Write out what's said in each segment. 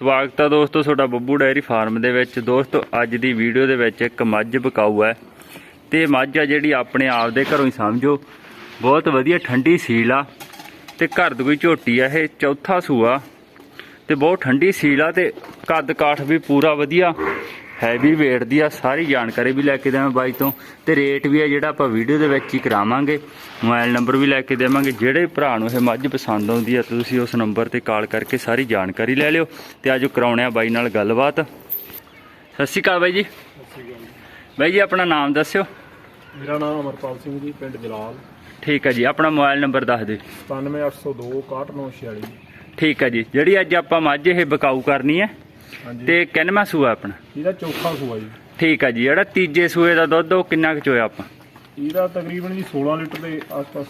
ਸਵਾਗਤ ਹੈ ਦੋਸਤੋ ਤੁਹਾਡਾ ਬੱਬੂ ਡੈਰੀ ਫਾਰਮ ਦੇ ਵਿੱਚ। ਦੋਸਤੋ, ਅੱਜ ਦੀ ਵੀਡੀਓ ਦੇ ਵਿੱਚ ਇੱਕ ਮੱਝ ਬਕਾਊ ਹੈ। ਤੇ ਮੱਝ ਆ ਜਿਹੜੀ ਆਪਣੇ ਆਪ ਦੇ ਘਰੋਂ ਹੀ ਸਮਝੋ। ਬਹੁਤ ਵਧੀਆ ਠੰਡੀ ਸੀਲ ਆ ਤੇ ਘਰ ਦੀ ਕੋਈ ਝੋਟੀ ਆ ਇਹ। ਚੌਥਾ ਸੂਆ ਤੇ ਬਹੁਤ ਠੰਡੀ ਸੀਲ ਆ ਤੇ ਕੱਦ ਕਾਠ ਵੀ ਪੂਰਾ ਵਧੀਆ। ਹੈਵੀ weight ਦੀ ਆ ਸਾਰੀ ਜਾਣਕਾਰੀ ਵੀ ਲੈ ਕੇ ਦੇਵਾਂ ਬਾਈ ਤੋਂ। ਤੇ ਰੇਟ ਵੀ ਆ ਜਿਹੜਾ ਆਪਾਂ ਵੀਡੀਓ ਦੇ ਵਿੱਚ ਹੀ ਕਰਾਵਾਂਗੇ। ਮੋਬਾਈਲ ਨੰਬਰ ਵੀ ਲੈ ਕੇ ਦੇਵਾਂਗੇ। ਜਿਹੜੇ ਭਰਾ ਨੂੰ ਇਹ ਮੱਝ ਪਸੰਦ ਆਉਂਦੀ ਆ ਤੁਸੀਂ ਉਸ ਨੰਬਰ ਤੇ ਕਾਲ ਕਰਕੇ ਸਾਰੀ ਜਾਣਕਾਰੀ ਲੈ ਲਿਓ। ਤੇ ਆਜੋ ਕਰਾਉਣੇ ਆ ਬਾਈ ਨਾਲ ਗੱਲਬਾਤ। ਸਤਿ ਸ਼੍ਰੀ ਅਕਾਲ ਬਾਈ ਜੀ। ਬਾਈ ਜੀ ਆਪਣਾ ਨਾਮ ਦੱਸਿਓ। ਮੇਰਾ ਨਾਮ ਅਮਰਪਾਲ ਸਿੰਘ ਜੀ ਪਿੰਡ ਜਲਾਲ। ਠੀਕ ਹੈ ਜੀ ਆਪਣਾ ਮੋਬਾਈਲ ਨੰਬਰ ਦੱਸ ਦਿਓ। 97802 61946 ਠੀਕ ਹੈ ਜੀ। ਜਿਹੜੀ ਅੱਜ ਆਪਾਂ ਮੱਝ ਇਹ ਬਕਾਊ ਕਰਨੀ ਹੈ ਹਾਂਜੀ। ਤੇ ਕਿੰਨਵਾਂ ਸੂਆ ਆਪਣਾ? ਇਹਦਾ ਚੌਥਾ ਸੂਆ ਜੀ। ਠੀਕ ਹੈ ਜੀ ਜਿਹੜਾ ਤੀਜੇ ਸੂਏ ਦਾ ਦੁੱਧ ਉਹ ਕਿੰਨਾ ਕੁ ਚੋਇਆ ਆਪਾਂ? ਇਹਦਾ ਤਕਰੀਬਨ ਜੀ 16 ਲੀਟਰ ਦੇ ਆਸ-ਪਾਸ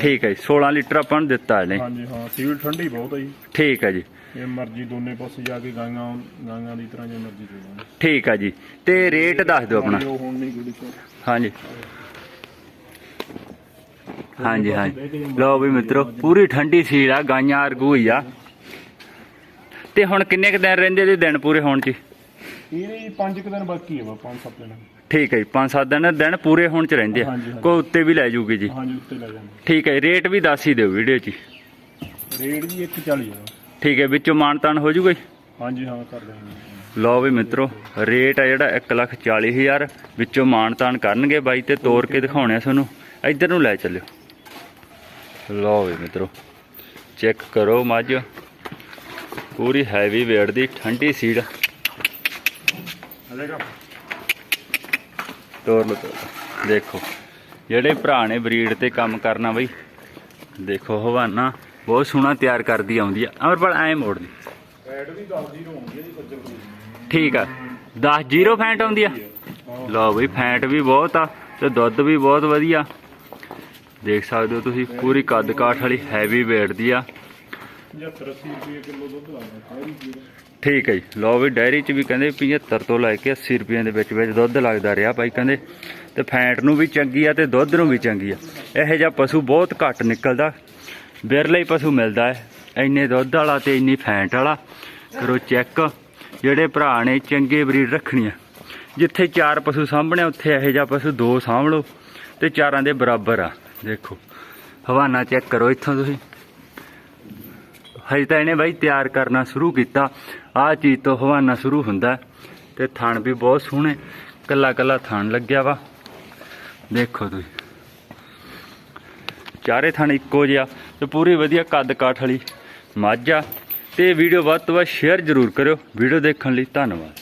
ਠੀਕ ਹੈ ਜੀ 16 ਲੀਟਰ ਆਪਾਂ ਨੂੰ ਦਿੱਤਾ ਇਹਨੇ। ਹਾਂਜੀ ਹਾਂ ਸੀਲ ਠੰਡੀ ਬਹੁਤ ਹੈ ਜੀ। ਠੀਕ ਹੈ ਜੀ। ਇਹ ਮਰਜ਼ੀ ਦੋਨੇ ਪਾਸੇ ਜਾ ਕੇ ਗਾਂਗਾ ਗਾਂਗਾ ਦੀ ਤਰ੍ਹਾਂ ਜੇ ਮਰਜ਼ੀ ਦਾਂਗੇ ਠੀਕ ਹੈ ਜੀ ਤੇ ਰੇਟ ਦੱਸ ਦਿਓ ਆਪਣਾ। ਹਾਂਜੀ ਹਾਂਜੀ। ਹਾਂਜੀ ਲਓ ਵੀ ਮਿੱਤਰੋ ਪੂਰੀ ਠੰਡੀ ਸੀਲ ਆ ਗਾਈਆਂ ਅਰਗੂ ਹੀ ਆ। ਤੇ ਹੁਣ ਕਿੰਨੇ ਕੁ ਦਿਨ ਰਹਿੰਦੇ ਇਹਦੇ ਦਿਨ ਪੂਰੇ ਹੋਣ ਚ ਇਹਦੇ ਪੰਜ ਕੁ ਦਿਨ ਬਾਕੀ ਹੈ ਵਾ ਪੰਜ ਸੱਤ ਦਿਨ। ਠੀਕ ਹੈ ਜੀ 5-7 ਦਿਨ ਦਿਨ ਪੂਰੇ ਹੋਣ ਚ ਰਹਿੰਦੇ ਆ। ਹਾਂਜੀ, ਹਾਂਜੀ। ਕੋਈ ਉੱਤੇ ਵੀ ਲੈ ਜੂਗੀ ਜੀ। ਹਾਂਜੀ ਉੱਤੇ ਲੈ ਜਾਂਦੇ। ਠੀਕ ਹੈ ਰੇਟ ਵੀ ਦੱਸ ਹੀ ਦਿਓ ਵੀਡੀਓ 'ਚ ਹੀ। ਰੇਟ ਜੀ 140 ਆ ਠੀਕ ਹੈ ਵਿੱਚੋਂ ਮਾਨਤਾਨ ਹੋ ਜੂਗਾ ਜੀ? ਹਾਂਜੀ ਹਾਂ ਕਰ ਦਾਂਗੇ ਲਓ ਵੀ ਮਿੱਤਰੋ ਰੇਟ ਆ ਜਿਹੜਾ 140000 ਵਿੱਚੋਂ ਮਾਨਤਾਨ ਕਰਨਗੇ ਬਾਈ ਤੇ ਤੋੜ ਕੇ ਦਿਖਾਉਣੇ ਆ ਤੁਹਾਨੂੰ। ਇੱਧਰ ਨੂੰ ਲੈ ਚੱਲਿਓ। ਲਓ ਵੀ ਮਿੱਤਰੋ ਚੈੱਕ ਕਰੋ ਮੱਝ। ਪੂਰੀ ਹੈਵੀ weight ਦੀ ਠੰਡੀ ਸੀਡ ਤੋੜ ਲਓ। ਦੇਖੋ ਜਿਹੜੇ ਭਰਾ ਨੇ ਬਰੀਡ ਤੇ ਕੰਮ ਕਰਨਾ ਬਈ ਦੇਖੋ ਹਵਾਨਾ ਬਹੁਤ ਸੋਹਣਾ ਤਿਆਰ ਕਰਦੀ ਆਉਂਦੀ ਆ। ਅਮਰਪਾਲ ਐ ਮੋੜਦੀ ਰੇਟ ਵੀ 10 ਦੀ ਹੋਣੀ ਹੈ ਜੀ ਸੱਜਰ ਦੀ। ਠੀਕ ਆ। 10 ਜ਼ੀਰੋ ਫੈਂਟ ਆਉਂਦੀ ਆ। ਲਓ ਬਈ ਫੈਂਟ ਵੀ ਬਹੁਤ ਆ ਤੇ ਦੁੱਧ ਵੀ ਬਹੁਤ ਵਧੀਆ। ਦੇਖ ਸਕਦੇ ਹੋ ਤੁਸੀਂ ਪੂਰੀ ਕੱਦ ਕਾਠ ਵਾਲੀ ਹੈਵੀ weight ਦੀ ਆ। 75 ਰੁਪਏ ਕਿਲੋ ਦੁੱਧ ਲੱਗਦਾ ਸਾਰੀ ਚੀਜ਼ ਠੀਕ ਹੈ ਜੀ। ਲਓ ਵੀ ਡਾਇਰੀ 'ਚ ਵੀ ਕਹਿੰਦੇ 75 ਤੋਂ ਲੈ ਕੇ 80 ਰੁਪਏ ਦੇ ਵਿੱਚ ਵਿੱਚ ਦੁੱਧ ਲੱਗਦਾ ਰਿਹਾ ਭਾਈ ਕਹਿੰਦੇ। ਤੇ ਫੈਂਟ ਨੂੰ ਵੀ ਚੰਗੀ ਆ ਤੇ ਦੁੱਧ ਨੂੰ ਵੀ ਚੰਗੀ ਆ। ਇਹੋ ਜਿਹਾ ਪਸ਼ੂ ਬਹੁਤ ਘੱਟ ਨਿਕਲਦਾ। ਬਿਰਲਾ ਹੀ ਪਸ਼ੂ ਮਿਲਦਾ ਹੈ। ਇੰਨੇ ਦੁੱਧ ਵਾਲਾ ਤੇ ਇੰਨੀ ਫੈਂਟ ਵਾਲਾ। ਕਰੋ ਚੈੱਕ। ਜਿਹੜੇ ਭਰਾ ਨੇ ਚੰਗੇ ਬਰੀਡ ਰੱਖਣੀ ਆ। ਜਿੱਥੇ ਚਾਰ ਪਸ਼ੂ ਸਾਹਮਣੇ ਉੱਥੇ ਇਹੋ ਜਿਹਾ ਪਸ਼ੂ ਦੋ ਸਾਂਭ ਲਓ। ਤੇ ਚਾਰਾਂ ਦੇ ਬਰਾਬਰ ਆ। ਦੇਖੋ। ਹਵਾਨਾ ਚੈੱਕ ਕਰੋ ਇੱਥੋਂ ਤੁਸੀਂ। ਹਜੇ ਤਾਂ ਇਹਨੇ ਬਾਈ ਤਿਆਰ ਕਰਨਾ ਸ਼ੁਰੂ ਕੀਤਾ। ਆਹ ਚੀਜ਼ ਤੋਂ ਹਵਾਨਾ ਸ਼ੁਰੂ ਹੁੰਦਾ ਤੇ ਥਣ ਵੀ ਬਹੁਤ ਸੋਹਣੇ, ਕੱਲਾ ਕੱਲਾ ਥਣ ਲੱਗਿਆ ਵਾ। ਦੇਖੋ ਤੁਸੀਂ। ਚਾਰੇ ਥਣ ਇੱਕੋ ਜਿਹਾ ਤੇ ਪੂਰੀ ਵਧੀਆ ਕੱਦ ਕਾਠ ਵਾਲੀ ਮੱਝ ਆ। ਤੇ ਵੀਡੀਓ ਵੱਧ ਤੋਂ ਵੱਧ ਸ਼ੇਅਰ ਜ਼ਰੂਰ ਕਰਿਓ। ਵੀਡੀਓ ਦੇਖਣ ਲਈ ਧੰਨਵਾਦ।